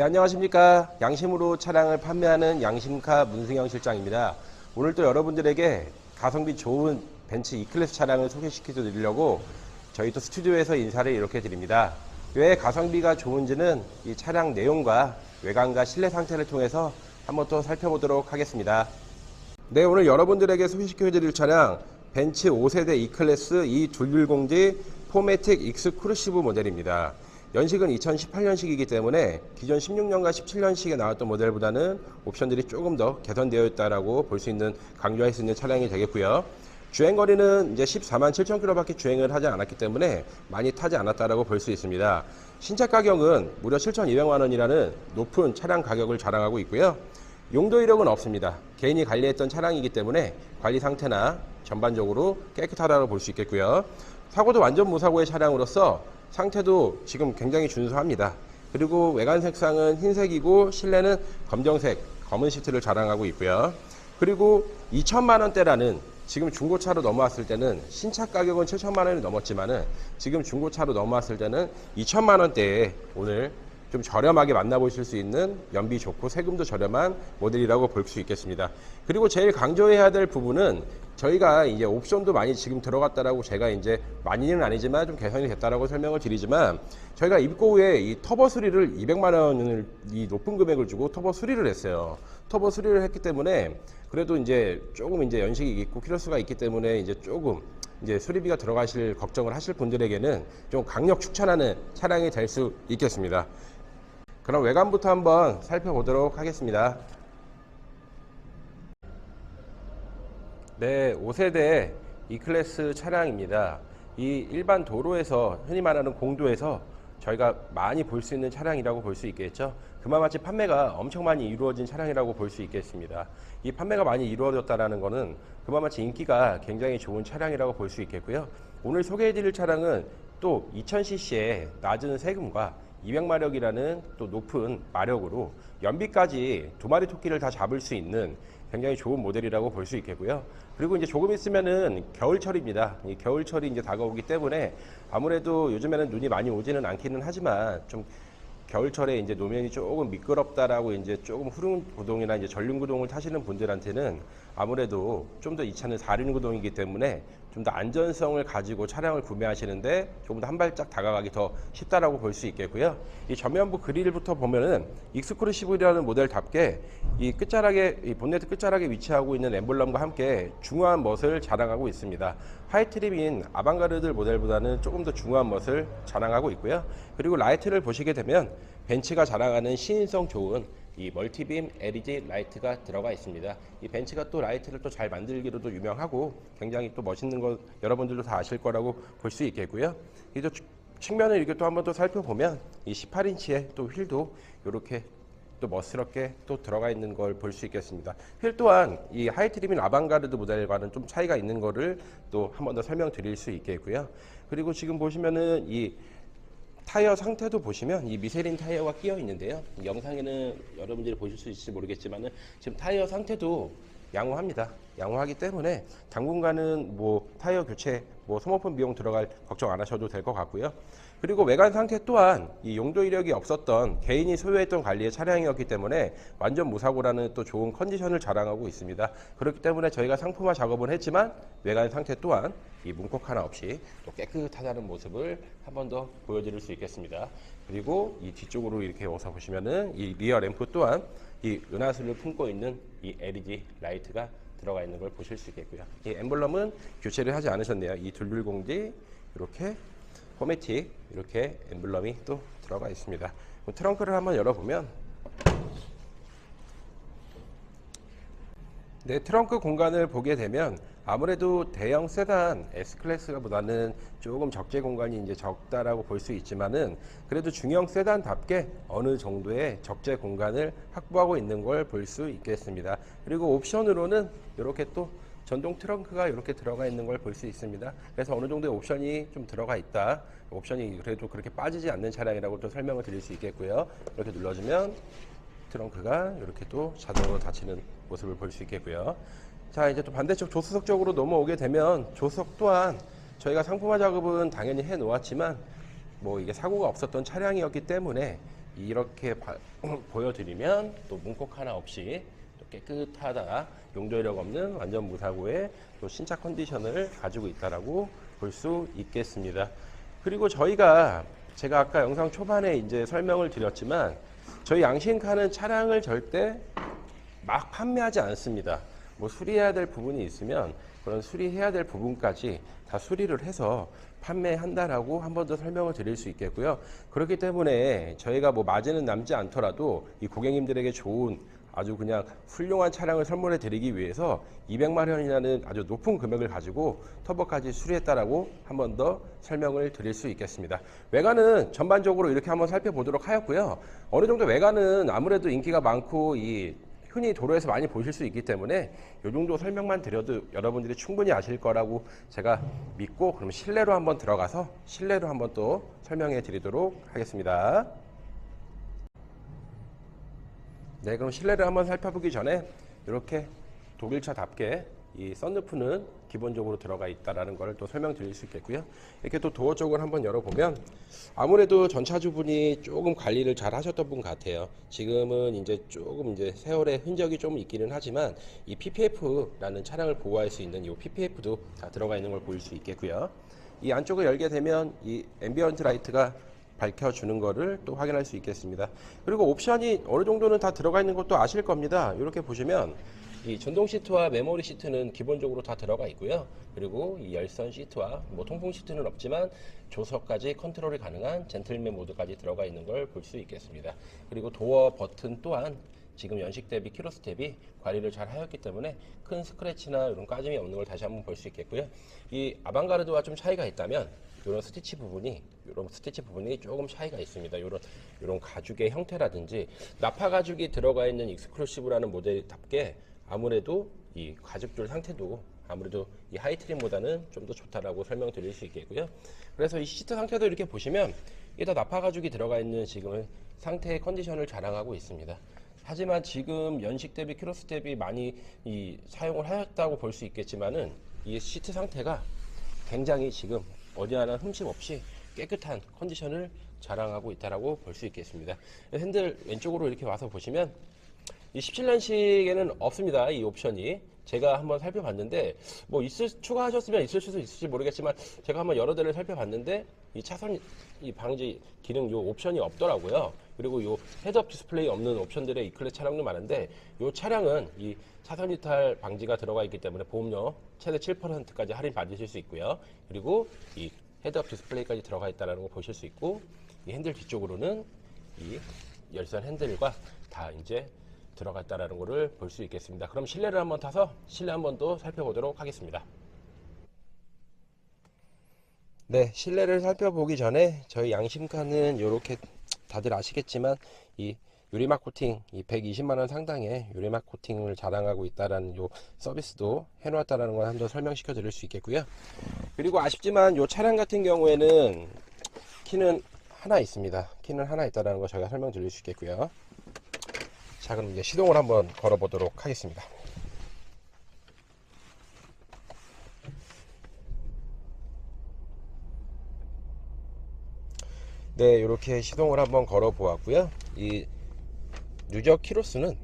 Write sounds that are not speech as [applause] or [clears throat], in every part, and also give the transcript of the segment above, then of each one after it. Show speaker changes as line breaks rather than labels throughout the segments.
네, 안녕하십니까. 양심으로 차량을 판매하는 양심카 문승영 실장입니다. 오늘 또 여러분들에게 가성비 좋은 벤츠 E클래스 차량을 소개시켜 드리려고 저희 또 스튜디오에서 인사를 이렇게 드립니다. 왜 가성비가 좋은지는 이 차량 내용과 외관과 실내 상태를 통해서 한번 또 살펴보도록 하겠습니다. 네, 오늘 여러분들에게 소개시켜 드릴 차량 벤츠 5세대 E클래스 E210D 포매틱 익스크루시브 모델입니다. 연식은 2018년식이기 때문에 기존 16년과 17년식에 나왔던 모델보다는 옵션들이 조금 더 개선되어 있다라고 볼 수 있는 강조할 수 있는 차량이 되겠고요. 주행 거리는 이제 14만 7천 킬로밖에 주행을 하지 않았기 때문에 많이 타지 않았다라고 볼 수 있습니다. 신차 가격은 무려 7,200만 원이라는 높은 차량 가격을 자랑하고 있고요. 용도 이력은 없습니다. 개인이 관리했던 차량이기 때문에 관리 상태나 전반적으로 깨끗하다고 볼 수 있겠고요. 사고도 완전 무사고의 차량으로서 상태도 지금 굉장히 준수합니다. 그리고 외관 색상은 흰색이고 실내는 검정색, 검은 시트를 자랑하고 있고요. 그리고 2천만 원대라는 지금 중고차로 넘어왔을 때는 신차 가격은 7천만 원이 넘었지만은 지금 중고차로 넘어왔을 때는 2천만 원대에 오늘 좀 저렴하게 만나보실 수 있는 연비 좋고 세금도 저렴한 모델이라고 볼 수 있겠습니다. 그리고 제일 강조해야 될 부분은 저희가 이제 옵션도 많이 지금 들어갔다라고 제가 이제 많이는 아니지만 좀 개선이 됐다라고 설명을 드리지만 저희가 입고 후에 이 터보 수리를 200만 원을 이 높은 금액을 주고 터보 수리를 했어요. 터보 수리를 했기 때문에 그래도 이제 조금 이제 연식이 있고 키로수가 있기 때문에 이제 조금 이제 수리비가 들어가실 걱정을 하실 분들에게는 좀 강력 추천하는 차량이 될 수 있겠습니다. 그럼 외관부터 한번 살펴보도록 하겠습니다. 네, 5세대 E클래스 차량입니다. 이 일반 도로에서 흔히 말하는 공도에서 저희가 많이 볼 수 있는 차량이라고 볼 수 있겠죠. 그만 마치 판매가 엄청 많이 이루어진 차량이라고 볼 수 있겠습니다. 이 판매가 많이 이루어졌다는 것은 그만 마치 인기가 굉장히 좋은 차량이라고 볼 수 있겠고요. 오늘 소개해드릴 차량은 또 2000cc의 낮은 세금과 200마력이라는 또 높은 마력으로 연비까지 두 마리 토끼를 다 잡을 수 있는 굉장히 좋은 모델이라고 볼 수 있겠고요. 그리고 이제 조금 있으면은 겨울철입니다. 이 겨울철이 이제 다가오기 때문에 아무래도 요즘에는 눈이 많이 오지는 않기는 하지만 좀 겨울철에 이제 노면이 조금 미끄럽다라고 이제 조금 후륜 구동이나 이제 전륜 구동을 타시는 분들한테는 아무래도 좀 더 이 차는 4륜 구동이기 때문에 좀 더 안전성을 가지고 차량을 구매하시는데 조금 더 한 발짝 다가가기 더 쉽다라고 볼 수 있겠고요. 이 전면부 그릴부터 보면은 익스크루시브라는 모델답게 이 끝자락에 이 본네트 끝자락에 위치하고 있는 엠블럼과 함께 중후한 멋을 자랑하고 있습니다. 하이 트림인 아방가르드 모델보다는 조금 더 중후한 멋을 자랑하고 있고요. 그리고 라이트를 보시게 되면 벤츠가 자랑하는 시인성 좋은 이 멀티빔 LED 라이트가 들어가 있습니다. 이 벤츠가 또 라이트를 또 잘 만들기로도 유명하고 굉장히 또 멋있는 거 여러분들도 다 아실 거라고 볼 수 있겠고요. 이또 측면을 이렇게 또 한번 또 살펴보면 이 18인치의 또 휠도 이렇게 또 멋스럽게 또 들어가 있는 걸 볼 수 있겠습니다. 휠 또한 이 하이트림인 아방가르드 모델과는 좀 차이가 있는 거를 또 한 번 더 설명드릴 수 있겠고요. 그리고 지금 보시면은 이 타이어 상태도 보시면 이 미쉐린 타이어가 끼어 있는데요. 영상에는 여러분들이 보실 수 있을지 모르겠지만 은 지금 타이어 상태도 양호합니다. 양호하기 때문에 당분간은 뭐 타이어 교체, 뭐 소모품 비용 들어갈 걱정 안 하셔도 될 것 같고요. 그리고 외관 상태 또한 이 용도 이력이 없었던 개인이 소유했던 관리의 차량이었기 때문에 완전 무사고라는 또 좋은 컨디션을 자랑하고 있습니다. 그렇기 때문에 저희가 상품화 작업을 했지만 외관 상태 또한 이 문콕 하나 없이 또 깨끗하다는 모습을 한 번 더 보여드릴 수 있겠습니다. 그리고 이 뒤쪽으로 이렇게 와서 보시면은 이 리어 램프 또한 이 은하수를 품고 있는 이 LED 라이트가 들어가 있는 걸 보실 수 있겠고요. 이 엠블럼은 교체를 하지 않으셨네요. 이 둘둘공지 이렇게 포매틱 이렇게 엠블럼이 또 들어가 있습니다. 트렁크를 한번 열어보면 네, 트렁크 공간을 보게 되면 아무래도 대형 세단 S클래스보다는 조금 적재 공간이 이제 적다라고 볼 수 있지만은 그래도 중형 세단답게 어느 정도의 적재 공간을 확보하고 있는 걸 볼 수 있겠습니다. 그리고 옵션으로는 이렇게 또 전동 트렁크가 이렇게 들어가 있는 걸 볼 수 있습니다. 그래서 어느 정도의 옵션이 좀 들어가 있다. 옵션이 그래도 그렇게 빠지지 않는 차량이라고 또 설명을 드릴 수 있겠고요. 이렇게 눌러주면 트렁크가 이렇게 또 자동으로 닫히는 모습을 볼 수 있겠고요. 자, 이제 또 반대쪽 조수석 쪽으로 넘어오게 되면 조수석 또한 저희가 상품화 작업은 당연히 해 놓았지만 뭐 이게 사고가 없었던 차량이었기 때문에 이렇게 바- [clears throat] 보여드리면 또 문콕 하나 없이 또 깨끗하다 용도력 없는 완전 무사고의 또 신차 컨디션을 가지고 있다라고 볼 수 있겠습니다. 그리고 저희가 제가 아까 영상 초반에 이제 설명을 드렸지만 저희 양신카는 차량을 절대 막 판매하지 않습니다. 뭐 수리해야 될 부분이 있으면 그런 수리해야 될 부분까지 다 수리를 해서 판매한다라고 한 번 더 설명을 드릴 수 있겠고요. 그렇기 때문에 저희가 뭐 마진은 남지 않더라도 이 고객님들에게 좋은 아주 그냥 훌륭한 차량을 선물해 드리기 위해서 200만 원이라는 아주 높은 금액을 가지고 터보까지 수리했다라고 한 번 더 설명을 드릴 수 있겠습니다. 외관은 전반적으로 이렇게 한번 살펴보도록 하였고요. 어느 정도 외관은 아무래도 인기가 많고 이 흔히 도로에서 많이 보실 수 있기 때문에 이 정도 설명만 드려도 여러분들이 충분히 아실 거라고 제가 믿고 그럼 실내로 한번 들어가서 실내로 한번 또 설명해 드리도록 하겠습니다. 네, 그럼 실내를 한번 살펴보기 전에 이렇게 독일차답게 이 썬루프는 기본적으로 들어가 있다라는 걸또 설명드릴 수 있겠고요. 이렇게 또 도어 쪽을 한번 열어보면 아무래도 전차주분이 조금 관리를 잘 하셨던 분 같아요. 지금은 이제 조금 이제 세월의 흔적이 좀 있기는 하지만 이 PPF라는 차량을 보호할 수 있는 이 PPF도 다 들어가 있는 걸 보일 수 있겠고요. 이 안쪽을 열게 되면 이 앰비언트 라이트가 밝혀주는 거를 또 확인할 수 있겠습니다. 그리고 옵션이 어느 정도는 다 들어가 있는 것도 아실 겁니다. 이렇게 보시면 이 전동 시트와 메모리 시트는 기본적으로 다 들어가 있고요. 그리고 이 열선 시트와 뭐 통풍 시트는 없지만 조석까지 컨트롤이 가능한 젠틀맨 모드까지 들어가 있는 걸 볼 수 있겠습니다. 그리고 도어 버튼 또한 지금 연식 대비 키로수 대비 관리를 잘 하였기 때문에 큰 스크래치나 이런 까짐이 없는 걸 다시 한번 볼 수 있겠고요. 이 아방가르드와 좀 차이가 있다면 이런 스티치 부분이 이런 스티치 부분이 조금 차이가 있습니다. 이런 이런 가죽의 형태라든지 나파 가죽이 들어가 있는 익스클루시브라는 모델답게 아무래도 이 가죽줄 상태도 아무래도 이 하이트림보다는 좀 더 좋다라고 설명드릴 수 있겠고요. 그래서 이 시트 상태도 이렇게 보시면 이게 다 나파 가죽이 들어가 있는 지금 상태의 컨디션을 자랑하고 있습니다. 하지만 지금 연식 대비 키로수 대비 많이 이 사용을 하였다고 볼 수 있겠지만은 이 시트 상태가 굉장히 지금 어디 하나 흠집 없이 깨끗한 컨디션을 자랑하고 있다라고 볼 수 있겠습니다. 핸들 왼쪽으로 이렇게 와서 보시면 이 17년식에는 없습니다. 이 옵션이. 제가 한번 살펴봤는데 뭐 있을 추가하셨으면 있을 수도 있을지 모르겠지만 제가 한번 여러 대를 살펴봤는데 이 차선 이 방지 기능 요 옵션이 없더라고요. 그리고 요 헤드업 디스플레이 없는 옵션들의 이 클래스 차량도 많은데 요 차량은 이 차선 이탈 방지가 들어가 있기 때문에 보험료 최대 7%까지 할인 받으실 수 있고요. 그리고 이 헤드업 디스플레이까지 들어가 있다는 거 보실 수 있고 이 핸들 뒤쪽으로는 이 열선 핸들과 다 이제 들어갔다라는 것을 볼수 있겠습니다. 그럼 실내를 한번 타서 실내 한번 또 살펴보도록 하겠습니다. 네, 실내를 살펴보기 전에 저희 양심카는 이렇게 다들 아시겠지만 이 유리막 코팅 이 120만 원 상당의 유리막 코팅을 자랑하고 있다라는 요 서비스도 해놓았다라는 걸 한번 설명시켜 드릴 수 있겠고요. 그리고 아쉽지만 요 차량 같은 경우에는 키는 하나 있습니다. 키는 하나 있다라는 거 저희가 설명 드릴 수 있겠고요. 자 그럼 이제 시동을 한번 걸어 보도록 하겠습니다 네 이렇게 시동을 한번 걸어 보았고요 이 누적 키로수는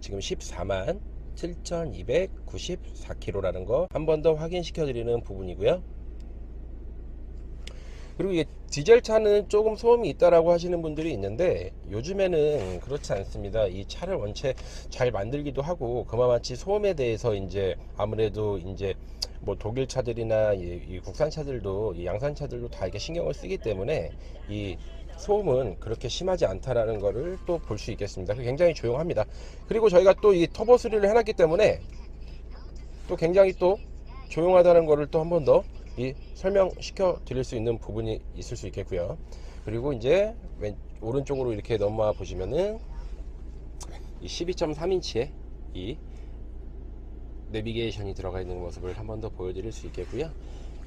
지금 14만 7,294km라는 거 한 번 더 확인시켜 드리는 부분이고요 그리고 이게 디젤 차는 조금 소음이 있다라고 하시는 분들이 있는데 요즘에는 그렇지 않습니다. 이 차를 원체 잘 만들기도 하고 그만치 소음에 대해서 이제 아무래도 이제 뭐 독일 차들이나 이, 이 국산 차들도 이 양산 차들도 다 이렇게 신경을 쓰기 때문에 이 소음은 그렇게 심하지 않다라는 거를 또볼 수 있겠습니다. 굉장히 조용합니다. 그리고 저희가 또 이 터보 수리를 해놨기 때문에 또 굉장히 또 조용하다는 거를 또한 번 더 이 설명시켜 드릴 수 있는 부분이 있을 수 있겠고요. 그리고 이제 왼 오른쪽으로 이렇게 넘어와 보시면은 이 12.3인치의 이 내비게이션이 들어가 있는 모습을 한 번 더 보여드릴 수 있겠고요.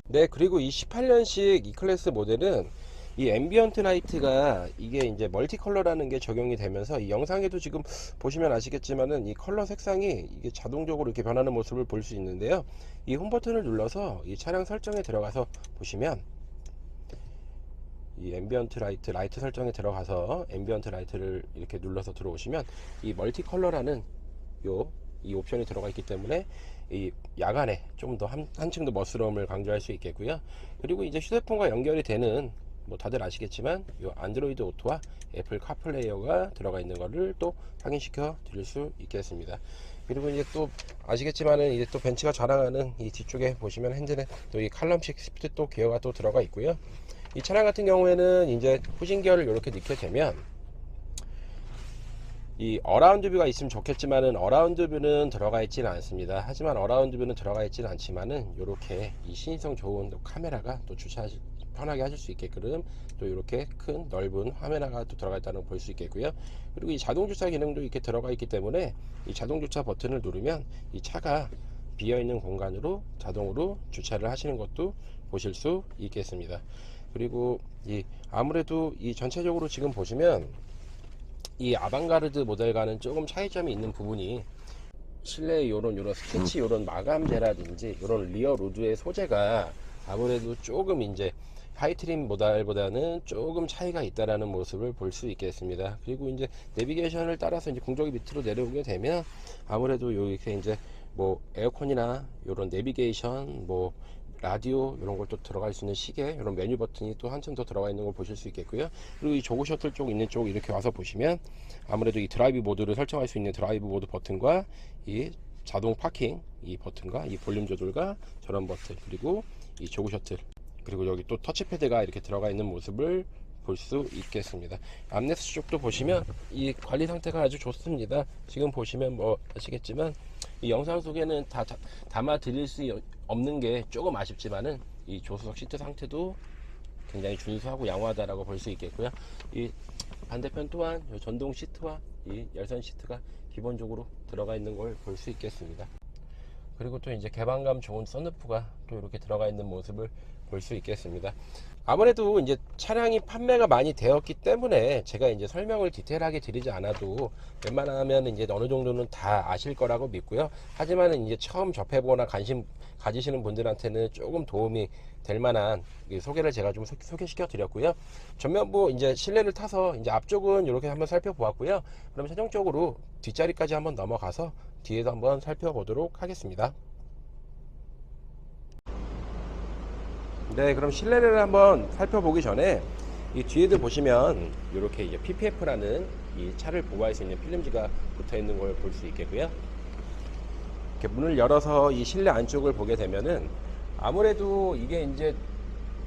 네, 그리고 이 18년식 E 클래스 모델은 이 앰비언트 라이트가 이게 이제 멀티 컬러라는 게 적용이 되면서 이 영상에도 지금 보시면 아시겠지만은 이 컬러 색상이 이게 자동적으로 이렇게 변하는 모습을 볼 수 있는데요. 이 홈 버튼을 눌러서 이 차량 설정에 들어가서 보시면 이 앰비언트 라이트 라이트 설정에 들어가서 앰비언트 라이트를 이렇게 눌러서 들어오시면 이 멀티 컬러라는 요 이 옵션이 들어가 있기 때문에 이 야간에 좀 더 한층 더 멋스러움을 강조할 수 있겠고요. 그리고 이제 휴대폰과 연결이 되는 뭐 다들 아시겠지만 요 안드로이드 오토와 애플 카플레이어가 들어가 있는 거를 또 확인시켜 드릴 수 있겠습니다. 그리고 이제 또 아시겠지만은 이제 또 벤츠가 자랑하는 이 뒤쪽에 보시면 핸들에 또 이 칼럼식 스피드 또 기어가 또 들어가 있고요. 이 차량 같은 경우에는 이제 후진 기어를 이렇게 넣게 되면 이 어라운드 뷰가 있으면 좋겠지만은 어라운드 뷰는 들어가 있지는 않습니다. 하지만 어라운드 뷰는 들어가 있지는 않지만은 이렇게 이 신성 좋은 또 카메라가 또 주차하실 편하게 하실 수 있게끔 또 이렇게 큰 넓은 화면화가 또 들어가 있다는 걸 볼 수 있겠고요. 그리고 이 자동 주차 기능도 이렇게 들어가 있기 때문에 이 자동 주차 버튼을 누르면 이 차가 비어 있는 공간으로 자동으로 주차를 하시는 것도 보실 수 있겠습니다. 그리고 이 아무래도 이 전체적으로 지금 보시면 이 아방가르드 모델과는 조금 차이점이 있는 부분이 실내 요런 요런 스티치 요런 마감재라든지 요런 리어 로드의 소재가 아무래도 조금 이제 하이트림 모델보다는 조금 차이가 있다라는 모습을 볼 수 있겠습니다. 그리고 이제 내비게이션을 따라서 이제 공조기 밑으로 내려오게 되면 아무래도 이렇게 이제 뭐 에어컨이나 요런 내비게이션 뭐 라디오 이런 걸 또 들어갈 수 있는 시계 이런 메뉴 버튼이 또 한층 더 들어가 있는 걸 보실 수 있겠고요 그리고 이 조그 셔틀 쪽 있는 쪽 이렇게 와서 보시면 아무래도 이 드라이브 모드를 설정할 수 있는 드라이브 모드 버튼과 이 자동 파킹 이 버튼과 이 볼륨 조절과 저런 버튼 그리고 이 조그 셔틀 그리고 여기 또 터치패드가 이렇게 들어가 있는 모습을 볼 수 있겠습니다. 암레스 쪽도 보시면 이 관리 상태가 아주 좋습니다. 지금 보시면 뭐 아시겠지만 이 영상 속에는 다, 다 담아 드릴 수 없는 게 조금 아쉽지만은 이 조수석 시트 상태도 굉장히 준수하고 양호하다라고 볼 수 있겠고요. 이 반대편 또한 이 전동 시트와 이 열선 시트가 기본적으로 들어가 있는 걸 볼 수 있겠습니다. 그리고 또 이제 개방감 좋은 썬루프가 또 이렇게 들어가 있는 모습을 볼 수 있겠습니다. 아무래도 이제 차량이 판매가 많이 되었기 때문에 제가 이제 설명을 디테일하게 드리지 않아도 웬만하면 이제 어느 정도는 다 아실 거라고 믿고요. 하지만 이제 처음 접해보거나 관심 가지시는 분들한테는 조금 도움이 될 만한 소개를 제가 좀 소 개시켜 드렸고요. 전면부 이제 실내를 타서 이제 앞쪽은 이렇게 한번 살펴보았고요. 그럼 최종적으로 뒷자리까지 한번 넘어가서 뒤에도 한번 살펴보도록 하겠습니다. 네, 그럼 실내를 한번 살펴보기 전에 이 뒤에도 보시면 이렇게 이제 PPF라는 이 차를 보호할 수 있는 필름지가 붙어 있는 걸 볼 수 있겠고요. 이렇게 문을 열어서 이 실내 안쪽을 보게 되면은 아무래도 이게 이제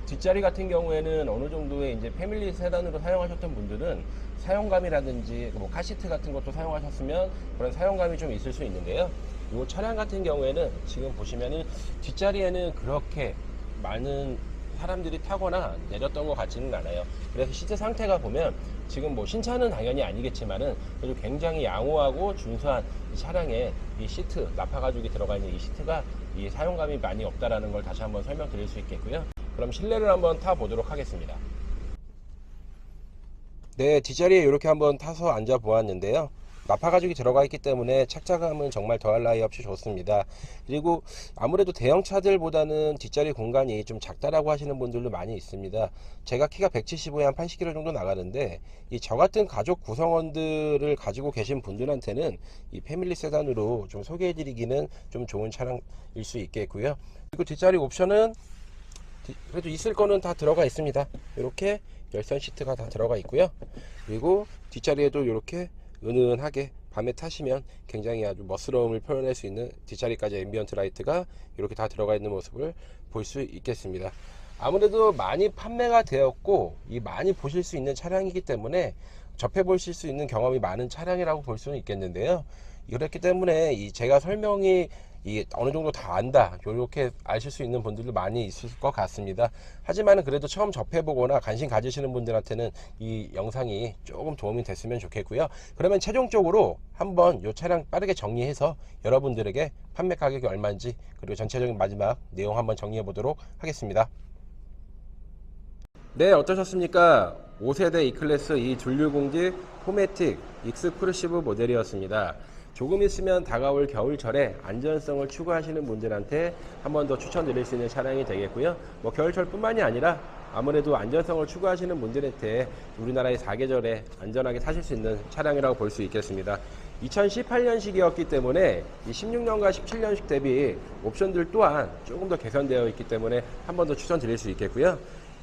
뒷자리 같은 경우에는 어느 정도의 이제 패밀리 세단으로 사용하셨던 분들은 사용감이라든지 뭐 카시트 같은 것도 사용하셨으면 그런 사용감이 좀 있을 수 있는데요. 이 차량 같은 경우에는 지금 보시면은 뒷자리에는 그렇게 많은 사람들이 타거나 내렸던 것 같지는 않아요. 그래서 시트 상태가 보면 지금 뭐 신차는 당연히 아니겠지만은 그래도 굉장히 양호하고 준수한 이 차량에 이 시트 나파 가죽이 들어가 있는 이 시트가 이 사용감이 많이 없다라는 걸 다시 한번 설명드릴 수 있겠고요. 그럼 실내를 한번 타 보도록 하겠습니다. 네, 뒷자리에 이렇게 한번 타서 앉아 보았는데요. 나파 가죽이 들어가 있기 때문에 착자감은 정말 더할 나위 없이 좋습니다. 그리고 아무래도 대형차들보다는 뒷자리 공간이 좀 작다라고 하시는 분들도 많이 있습니다. 제가 키가 175에 한 80kg 정도 나가는데 이 저 같은 가족 구성원들을 가지고 계신 분들한테는 이 패밀리 세단으로 좀 소개해 드리기는 좀 좋은 차량일 수 있겠고요. 그리고 뒷자리 옵션은 그래도 있을 거는 다 들어가 있습니다. 이렇게 열선 시트가 다 들어가 있고요. 그리고 뒷자리에도 이렇게 은은하게 밤에 타시면 굉장히 아주 멋스러움을 표현할 수 있는 뒷자리까지 앰비언트 라이트가 이렇게 다 들어가 있는 모습을 볼 수 있겠습니다. 아무래도 많이 판매가 되었고 이 많이 보실 수 있는 차량이기 때문에 접해 보실 수 있는 경험이 많은 차량이라고 볼 수는 있겠는데요. 그렇기 때문에 이 제가 설명이 이 어느 정도 다 안다. 이렇게 아실 수 있는 분들도 많이 있을 것 같습니다. 하지만 그래도 처음 접해보거나 관심 가지시는 분들한테는 이 영상이 조금 도움이 됐으면 좋겠고요. 그러면 최종적으로 한번 이 차량 빠르게 정리해서 여러분들에게 판매 가격이 얼마인지 그리고 전체적인 마지막 내용 한번 정리해 보도록 하겠습니다. 네 어떠셨습니까? 5세대 E클래스 이 둘률공지 포매틱 익스크루시브 모델이었습니다 조금 있으면 다가올 겨울철에 안전성을 추구하시는 분들한테 한 번 더 추천드릴 수 있는 차량이 되겠고요. 뭐 겨울철뿐만이 아니라 아무래도 안전성을 추구하시는 분들한테 우리나라의 사계절에 안전하게 타실 수 있는 차량이라고 볼 수 있겠습니다. 2018년식이었기 때문에 이 16년과 17년식 대비 옵션들 또한 조금 더 개선되어 있기 때문에 한 번 더 추천드릴 수 있겠고요.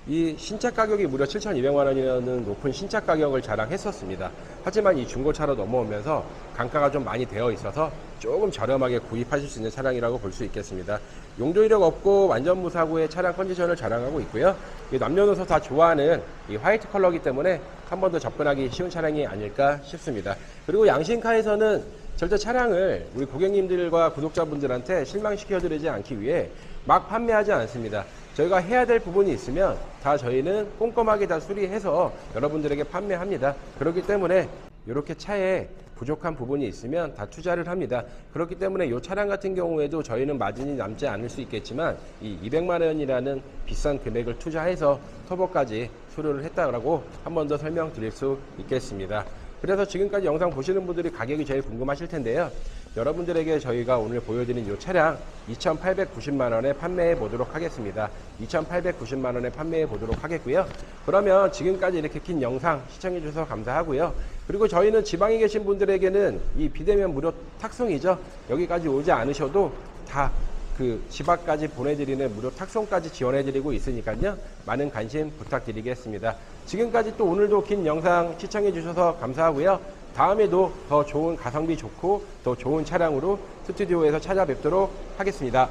이 신차 가격이 무려 7,200만 원이라는 높은 신차 가격을 자랑했었습니다. 하지만 이 중고차로 넘어오면서 강가가 좀 많이 되어 있어서 조금 저렴하게 구입하실 수 있는 차량이라고 볼 수 있겠습니다. 용도 이력 없고 완전 무사고의 차량 컨디션을 자랑하고 있고요. 이 남녀노소 다 좋아하는 이 화이트 컬러이기 때문에 한 번 더 접근하기 쉬운 차량이 아닐까 싶습니다. 그리고 양신카에서는 절대 차량을 우리 고객님들과 구독자분들한테 실망시켜드리지 않기 위해 막 판매하지 않습니다. 저희가 해야 될 부분이 있으면 다 저희는 꼼꼼하게 다 수리해서 여러분들에게 판매합니다. 그렇기 때문에 이렇게 차에 부족한 부분이 있으면 다 투자를 합니다. 그렇기 때문에 이 차량 같은 경우에도 저희는 마진이 남지 않을 수 있겠지만 이 200만 원이라는 비싼 금액을 투자해서 터보까지 수료를 했다라고 한 번 더 설명드릴 수 있겠습니다. 그래서 지금까지 영상 보시는 분들이 가격이 제일 궁금하실 텐데요. 여러분들에게 저희가 오늘 보여드린 이 차량 2,890만 원에 판매해 보도록 하겠습니다. 2,890만 원에 판매해 보도록 하겠고요. 그러면 지금까지 이렇게 긴 영상 시청해 주셔서 감사하고요. 그리고 저희는 지방에 계신 분들에게는 이 비대면 무료 탁송이죠. 여기까지 오지 않으셔도 다그집 앞까지 보내드리는 무료 탁송까지 지원해드리고 있으니까요. 많은 관심 부탁드리겠습니다. 지금까지 또 오늘도 긴 영상 시청해 주셔서 감사하고요. 다음에도 더 좋은 가성비 좋고 더 좋은 차량으로 스튜디오에서 찾아뵙도록 하겠습니다.